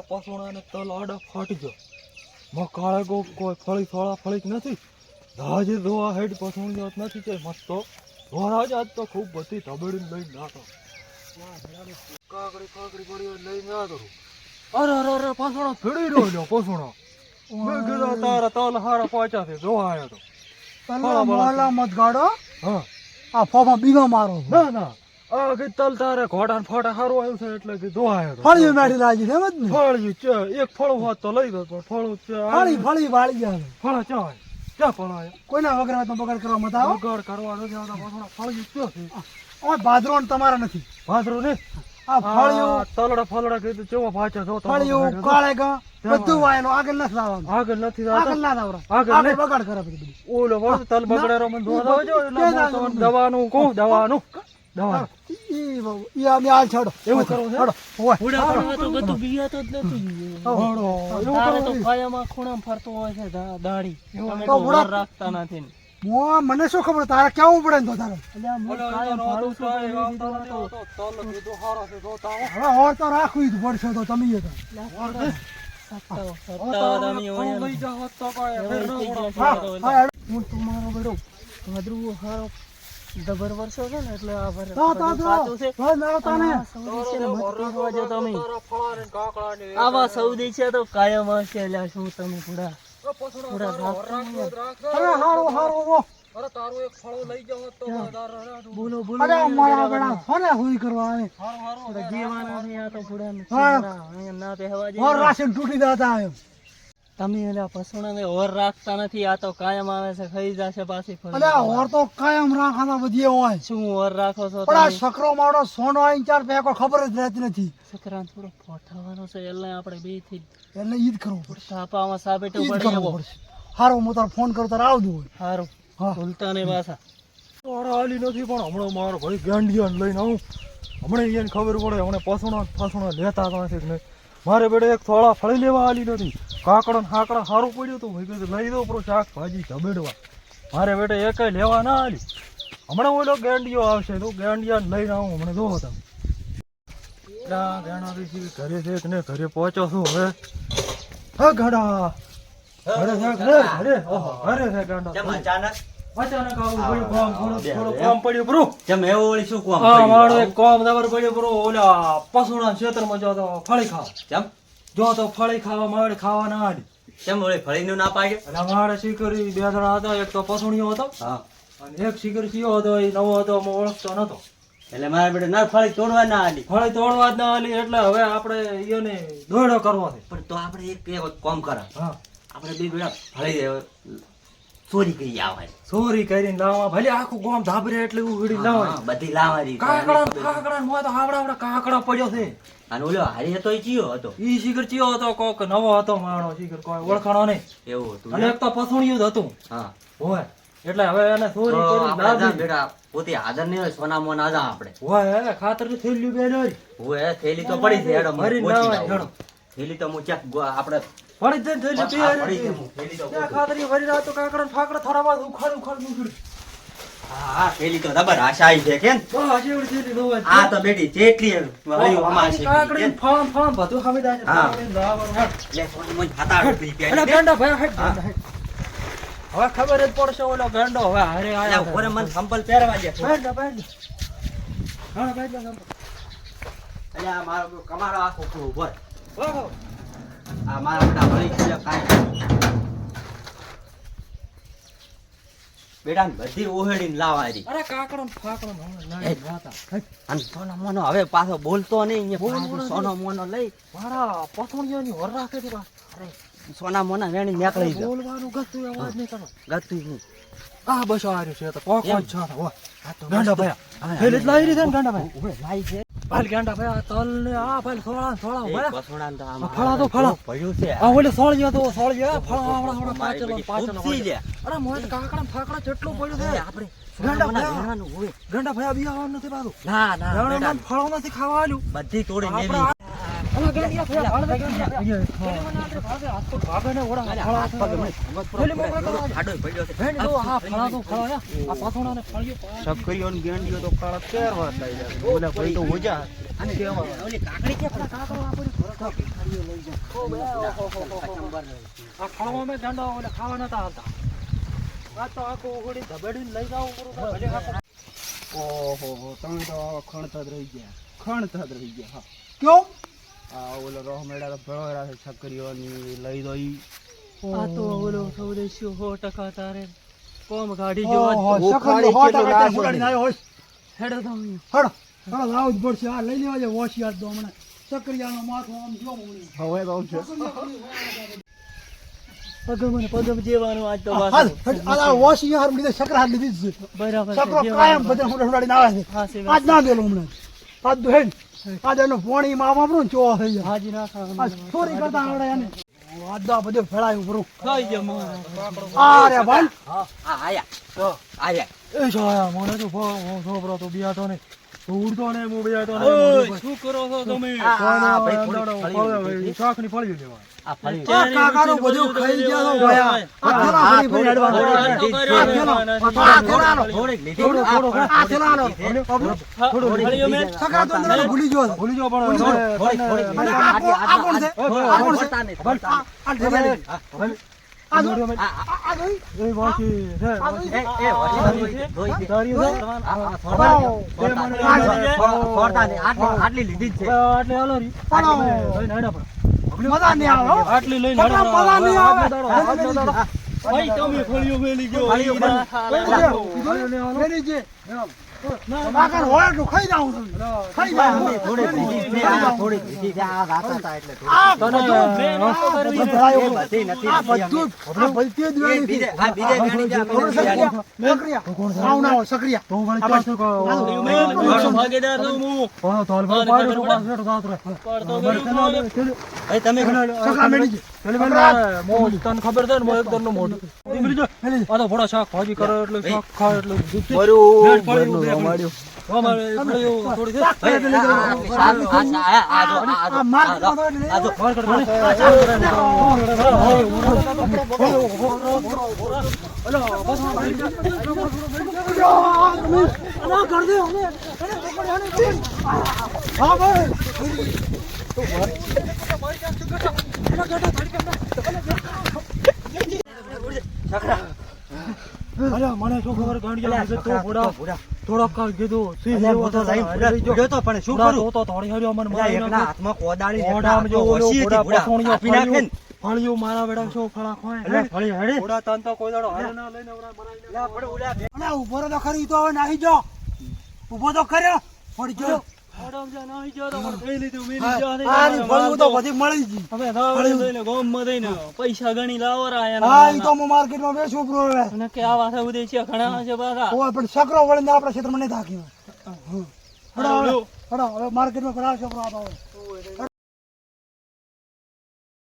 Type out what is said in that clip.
મારા પસોણાને તલ આડા ફાટી ગયો માં કાળે ગો કોઈ ફળી ફળા ફળી નથી. દાજે ધોવા હેડ પસુણ જોત નથી તે મસ્ત તો. વરાજ આજ તો ખૂબ બધી ધબેડીને લઈને નાતો કાકડી કાકડી પડી લઈને ના કરું. અરે અરે અરે પસોણો ફેડી રહ્યો લ્યો પસોણો મેં કીધું તારા તલ હારા પાછા છે જોવા આવ્યો તો. તલવા મત ગાડો? હા. આ ફોમાં બીગો મારો ના ના. આ કે તલ તારે ઘોડા ફોટા સારું આવ્યું છે એટલે કે જોવા આવ્યો મેઠી લાગી છે એમ જ ફળિયું છે. એક ફળું હોત તો લઈ દો પણ ફળું છે ફળી ફળી વાળી જાય ફળા ચા ક્યાં ફળા કોઈના વગર તો બગાડ કરવા મત આવો. બગાડ કરવા નથી આવતા પાછળ ફળિયું છે ઓય ભાદરોણ તમારા નથી. ભાદરો ને? આ ફળિયું તલડા ફલડા કીધું ચેવો પાછા જો ફળિયું કાળે ગા બધું વાયેલું આગળ નથી લાવવાનું. આગળ નથી આગળ ના લાવરા. આગળ બગાડ કરે બધું. ઓલો વળ તલ બગડેરો મને જોવા એટલે દવાનું કહું દવાનું. દવાનું ઈ ઈ આ હાલ છોડો. એવું કરવું છે? ઉડા પડવા તો બધું બીયા જ નથી. હળો, એવું તારે તો કરવું ખૂણામાં ફરતો હોય છે દા- તમે તો ઉડા- રાખતા નથી. ને. મને શું ખબર? તારે કેવું પડે ને તો તારે? કાયમ. હવે હોર તો રાખવું જ પડશે તો તમે એ તો. હેડો. હું તમારો બેડો. ભાદરવો હારો. દબર વર્ષો છે ને એટલે આ વર- તો તો તો છે તને છે ને કરવા જો તમે તારા ફળા ને કાકડા ને આવા સૌદી છે તો કાયમ હશે એટલે શું તમે પૂરા પૂરા. અરે હારો હારો વો. અરે તારું એક ફળું લઈ જાઓ તો બોલો બોલો અરે મારા બેડા ફરે હુઈ કરવા આવે હારું, હારું. જીવાના છે આ તો પૂરા હા. ના બેહવા હોર જેવા. રાશન તૂટી જતા એમ તમે ઓર રાખતા નથી આ તો કાયમ આવે છે ખાઈ જશે પાછી ફરી. અરે આ તો કાયમ રાખવાના બધી હોય. શું ઓર રાખો છો પણ આ સકરો મારો સોનો આઈને ચાર પેકો ખબર જ રહેતી નથી. છોકરાને થોડો પોઠાવાનો છે એટલે આપણે બેથી એટલે ઈદ કરવું પડશે. સાપામાં સાબેટું પડી જવો હારો હું તારો ફોન કરું તારે હોય. હા. ભૂલતા નહીં પાછા. હાલી નથી પણ હમણાં મારો ભાઈ ગાંડિયાને લઈને આવું. હમણાં એને ખબર પડે હમણાં પસુણા પસણો લેતા નથી મારે બેડે એક થોડા ફળી લેવા આલી નથી. કાકડો ને હાકડા સારું પડ્યું હતું મેં લઈ દો પ્રો શાકભાજી ઝબેડવા મારે બેટે એકાઈ લેવા ના આલી. હમણાં ઓલો ગેંડિયો આવશે તો ગેંડિયા લઈને આવું હમણાં. જોવો તમે. ઘરે છે ઘરે પહોંચો છું હવે. હા, ગાડા. ઘરે અચાનક અચાનક આવું પડ્યું કામ થોડું થોડું પડ્યું બરો કેમ એવું વળી શું કામ હા મારો એક કામ દબર પડ્યું બરો ઓલા પશુના ખેતરમાં જો તો ફળી ખાવા. કેમ જો તો ફળી ખાવા મારે ખાવા ના કેમ વળી ફળીનું ના પાડ્યું એટલે મારે શીકરી બે જણા હતા એક તો પસુણીયો હતો હા. અને એક શીકરી સિયો હતો એ નવો હતો હું ઓળખતો નતો. એટલે મારા બેટા ના ફળી તોડવા ના આલી. ફળી તોડવા જ ના આલી એટલે હવે આપણે એને દોડો કરવો છે. પણ તો આપણે એક કોમ કરા. હા. આપણે બે બેટા ફળી ચોરી કરી આવે ચોરી કરીને લાવવા. ભલે આખું ગામ ધાબરે એટલે ઉગડી લાવવા હા, બધી લાવવાની. કાકડા કાકડા મોય તો આવડા આવડા કાકડા પડ્યો છે. અને ઓલો હારી હતો એ ચિયો હતો? ઈ શિખર ચિયો હતો કોક નવો હતો માણો શિખર કોઈ ઓળખાણો નહીં. એવું હતું અને એક તો પસુણિયું જ હતું. હા. હોય. એટલે હવે એને ચોરી કરી લાવી બેટા પોતે હાજર નહીં હોય સોના મોના આજા આપણે. હોય ખાતરની થેલી બેન હોય હોય થેલી તો પડી છે હેડો મરી ના હોય થેલી તો હું ચેક આપણે જ જઈને થેલી હા, બે પડી હારી છે, હતી. હું થેલી તો ત્યાં ગોતું. ખાતરી ભરી રાત તો કાકડા ને ફાકડા થોડા વાર ઉખાડ ઉખાડ ઉખડી હા પેલી તો દબર આશા આવી છે કેમ બસ એવડી તો હોય. આ તો બેટી જેટલી હરિયું આમાં છે કાકડી? ને ફામ ફામ બધું ખાવી દા હા. ને. લે, સોની મોજ રૂપિયા અલા, પહેરી દે. ગાંડા ભાઈ હેડ, હા. ગાંડા હેડ. હવે ખબર જ પડશે ઓલો ગંડો હવે હારે આયા ઉપર મન સંપલ પહેરવા દે. બેઠ બેઠ હા, બેઠ જા, અલ્યા, મારો કમારો આખો ઊભો ઓહો. આ મારા બેટા વળી છે, કાંઈ. બેટાને બધી ઓહેડીને લાવવાની. અરે કાકડો ફાકડો. અને સોનો મોનો હવે પાછો બોલતો નહીં અહીંયા બોલ, પાછો બોલ, સોનો મોનો લઈ મારા પથોડિયાની વર રાખે છે બા. સોના મોના વેણી નીકળી ગયો બોલવાનું ગતું અવાજ નહીં કરો ગતું નહીં આ બસ આ છે તો કોક એમ. જ છે આ તો ગાંડા ભાઈ હવે લાવી રહી છે ગાંડા ભાઈ ઉભે છે ભાઈ ગાંડા ભાઈ આ તલ ને આ ભાઈ સોળા સોળા ભાઈ તો ફળા તો ફળા. પડ્યું છે. આ ઓલે સોળિયા તો સોળિયા ફળા આવડા આવડા ઉપસી હોય. અરે મોય કાકડા ફાકડા જેટલું પડ્યું છે. આપણે ગાંડા ભાઈ. આવવાનું નથી પાછું. ના ના ફળો નથી ખાવા બધી તોડી આપણે લેવી આ- અલા ગાંડિયા ભાઈ, હાલ ગાંડિયા ભાઈ. પેલી મને આપણે ભાગે, હાથ પગ ભાગે ને ઓળા અલ્યા, ફળા હાથ છે. પગ મને ભમક પૂરો પેલી પૂરો મોકળા કરવા ખાડો પડ્યો છે. ભેંડ જો આ ફળા તો ફળા છે. આ પાથોડા ને ફળિયું પાડ. છોકરીઓ ને ગેંડીઓ તો કાળા કેર વાત થઈ જાય. ઓલા ભાઈ ખણતા જ રહી ગયા ખણતા જ રહી ગયા હા કેવું આ ઓલો રોહ મેળા તો ભેળો રાખે છકરીઓની લઈ દોઈ ઈ આ તો ઓલો સૌદેશી હો ટકા તારે કોમ ગાડી જો સો ટકા ત્યાં ફૂલાડીને આવ્યો હોય. હેડો તમે હળો, હળો, લાવ જ પડશે. આ લઈ લેવા જે હોશિયાર તો હમણાં. સક્રિયાનો માથું આમ જો હમણાં. હવે તો છે પગમ પગમ જેવાનું આજ તો આ લીધી જ બરાબર છે, કાયમ બધા ફૂલાડીને આવે છે. આજ ના દેલો હમણાં. આજ તો આજે એનો પોણી માં વાપરું ચો થઈ જાય. હાજી ના આ ચોરી કરતા આવડે એને. તો આ બધું ફેલાયું પૂરું. ખાઈ ગયા મારા. આ રે ભાઈ. હા આયા આયા એ છાયા મને તો ભો- ભો- તો બિયાતો નહીં તો ઉડતો નહીં હું બિયાતો ઓય, શું કરો છો તમે આ, ભાઈ, થોડી શાકની ફળી લેવા આ ફળી આ બધું ખાઈ ગયા તો ભયા. આ થેલા ફરી ફરી અડવા. આ થેલા. થોડીક લીધી થોડું, થોડું, આ, આ થેલાનો. થોડું ફળીઓ મેં સકરા તો અંદર ભૂલી ગયો ભૂલી જાઓ પણ તને- અને આ કોણ- છે? આ કોણ છે? આ આ આટલી આટલી લીધી જ છે. મજા નહીં આવે. આટલી લઈને. મજા નહીં આવે. તમે ફળીઓ મેલી ગયો. કાકાને હોય તો ખાઈ જાઉં છું. ખાઈ જાઉં. થોડી લીધી જ છે. આ થોડી લીધી છે. આ રાતા હતા એટલે આ તને જો મેં આ કરવી. બધું બધી નથી આ બધું આપણે બધી જ બીજે છે. આ બીજે વેણી જા? સક્રિયા. આવું ના હોય, સક્રિયા. તો વળી આપણે- શું કહો ભાગીદાર છું હું. હા, તોલ પર ભાઈ તો પાછો તો થાત રે. પડતો ગયો એ તમે સકા મેડી. પેલી બેન મો- તન ખબર છે ને મો એકદમનું મોઢું. આ તો ભોળા શાક ભાજી કરે એટલે શાક ખા એટલે તો. માર અરે મને શું ખબર ગાંડી તો તો ભોળા થોડોક કાળ કીધું અલ્યા, જેવો તો. ગયો તો પણ શું કરું તો તો થોડી હારી અમને મારી એકના હાથમાં કોદાળી એકના જો હાથમાં હતી, ભૂડા. પસોણીયો કાપી નાખે ને. ફળિયું- મારા વેડા છો ફળા ખોય એટલે ફળી હેડે. ઓડા તન તો કોઈ દાડો હારે ના લઈને ઓરા મરાઈને અલ્યા, પણ ઓલા અલા ઊભો તો ખરી તો હવે નાહી જો ઊભો તો કર્યો પડ ગયો પૈસા ગણી લાવરા એના હા ઈ તો માર્કેટમાં બેસું બ્રો હવે. અને કે આ વાથા ઉદય છે ઘણા છે પાછા. ઓય પણ સકરો વળીને આપણા ક્ષેત્રમાં નહીં થાક્યો. હડો હવે માર્કેટમાં કરાવ છોકરો આતો હવે